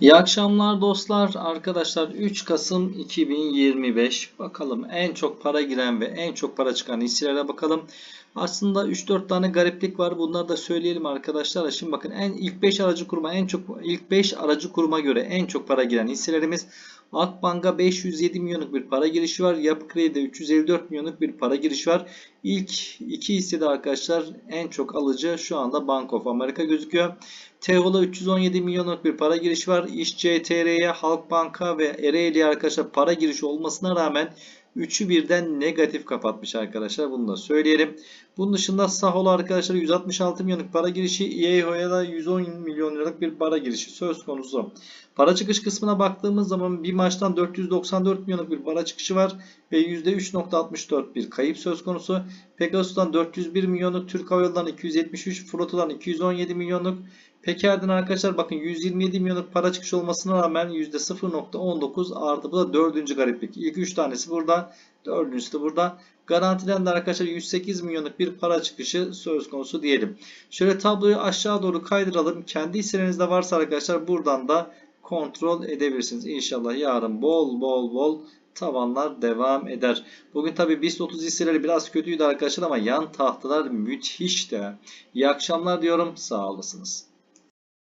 İyi akşamlar dostlar. Arkadaşlar 3 Kasım 2025. Bakalım en çok para giren ve en çok para çıkan hisselere bakalım. Aslında 3-4 tane gariplik var. Bunları da söyleyelim arkadaşlar. Şimdi bakın en ilk 5 aracı kuruma en çok ilk 5 aracı kuruma göre en çok para giren hisselerimiz Akbank'a 507 milyonluk bir para girişi var. Yapı Kredi'de 354 milyonluk bir para girişi var. İlk iki hissede arkadaşlar en çok alıcı şu anda Bank of America gözüküyor. Teola 317 milyonluk bir para girişi var. İşçi TR'ye, Halkbank'a ve Ereğli'ye arkadaşlar para girişi olmasına rağmen 3'ü birden negatif kapatmış arkadaşlar. Bunu da söyleyelim. Bunun dışında Sahol arkadaşlar 166 milyonluk para girişi. IEHO'ya da 110 milyon liralık bir para girişi söz konusu. Para çıkış kısmına baktığımız zaman bir maçtan 494 milyonluk bir para çıkışı var ve %3.64 bir kayıp söz konusu. Pegasus'tan 401 milyonluk, Türk Hava Yolları'ndan 273, Frota'dan 217 milyonluk. Peker'den arkadaşlar bakın 127 milyonluk para çıkışı olmasına rağmen %0.19 artı bu da dördüncü gariplik. İlk 3 tanesi burada, dördüncüsü de burada. Garantiden de arkadaşlar 108 milyonluk bir para çıkışı söz konusu diyelim. Şöyle tabloyu aşağı doğru kaydıralım. Kendi hisselerinizde varsa arkadaşlar buradan da kontrol edebilirsiniz. İnşallah yarın bol bol bol tavanlar devam eder. Bugün tabi BIST 30 hisseleri biraz kötüydü arkadaşlar ama yan tahtalar müthiş de. İyi akşamlar diyorum. Sağ olasınız.